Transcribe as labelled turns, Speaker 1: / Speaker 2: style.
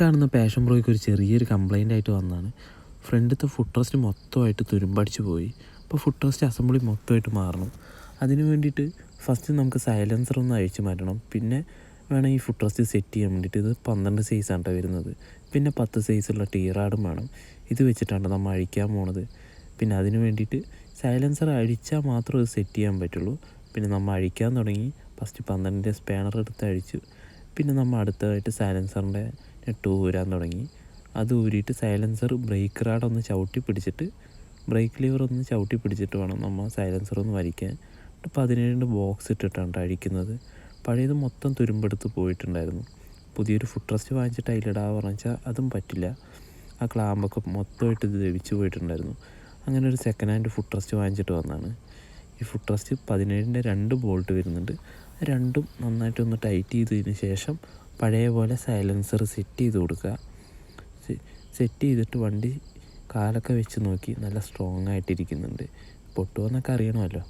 Speaker 1: കാണുന്ന പാഷൻ പ്രോയ്ക്ക് ഒരു ചെറിയൊരു കംപ്ലൈന്റ് ആയിട്ട് വന്നതാണ്. ഫ്രണ്ടിലത്തെ ഫുഡ് റെസ്റ്റ് മൊത്തമായിട്ട് തുരുമ്പടിച്ച് പോയി. അപ്പോൾ ഫുഡ് റെസ്റ്റ് അസംബ്ലി മൊത്തമായിട്ട് മാറണം. അതിന് വേണ്ടിയിട്ട് ഫസ്റ്റ് നമുക്ക് സൈലൻസർ ഒന്ന് അഴിച്ച് മാറ്റണം. പിന്നെ വേണം ഈ ഫുഡ് റെസ്റ്റ് സെറ്റ് ചെയ്യാൻ വേണ്ടിയിട്ട്. ഇത് പന്ത്രണ്ട് സൈസാണ് കേട്ടോ വരുന്നത്. പിന്നെ പത്ത് സൈസുള്ള ടീറാഡും വേണം. ഇത് വെച്ചിട്ടാണ് നമ്മൾ അഴിക്കാൻ പോണത്. പിന്നെ അതിന് വേണ്ടിയിട്ട് സൈലൻസർ അഴിച്ചാൽ മാത്രമേ ഇത് സെറ്റ് ചെയ്യാൻ പറ്റുള്ളൂ. പിന്നെ നമ്മൾ അഴിക്കാൻ തുടങ്ങി. ഫസ്റ്റ് പന്ത്രണ്ടിന്റെ സ്പാനർ എടുത്ത് അഴിച്ചു. പിന്നെ നമ്മൾ അടുത്തതായിട്ട് സൈലൻസറിന്റെ നെട്ട് ഊരാൻ തുടങ്ങി. അത് ഊരിയിട്ട് സൈലൻസർ ബ്രേക്ക് റാഡ് ഒന്ന് ചവിട്ടി പിടിച്ചിട്ട് ബ്രേക്ക് ലിവർ ഒന്ന് ചവിട്ടി പിടിച്ചിട്ട് വേണം നമ്മൾ സൈലൻസർ ഒന്ന് വലിക്കാൻ. പതിനേഴിന്റെ ബോക്സ് ഇട്ടിട്ടാണ് അഴിക്കുന്നത് പഴയത് മൊത്തം തുരുമ്പെടുത്ത് പോയിട്ടുണ്ടായിരുന്നു. പുതിയൊരു ഫുഡ് ട്രസ്റ്റ് വാങ്ങിച്ചിട്ട് അതിലിടാ പറഞ്ഞാൽ അതും പറ്റില്ല. ആ ക്ലാമ്പൊക്കെ മൊത്തമായിട്ട് ഇത് ദവിച്ചു പോയിട്ടുണ്ടായിരുന്നു. അങ്ങനെ ഒരു സെക്കൻഡ് ഹാൻഡ് ഫുഡ് ട്രസ്റ്റ് വാങ്ങിച്ചിട്ട് വന്നതാണ് ഈ ഫുഡ് ട്രസ്റ്റ് പതിനേഴിന്റെ രണ്ട് ബോൾട്ട് വരുന്നുണ്ട്. രണ്ടും നന്നായിട്ടൊന്ന് ടൈറ്റ് ചെയ്തതിന് ശേഷം പഴയ പോലെ സൈലൻസർ സെറ്റ് ചെയ്ത് കൊടുക്കുക. സെറ്റ് ചെയ്തിട്ട് വണ്ടി കാലൊക്കെ വെച്ച് നോക്കി നല്ല സ്ട്രോങ് ആയിട്ടിരിക്കുന്നുണ്ട്. പൊട്ടുമെന്നൊക്കെ അറിയണമല്ലോ.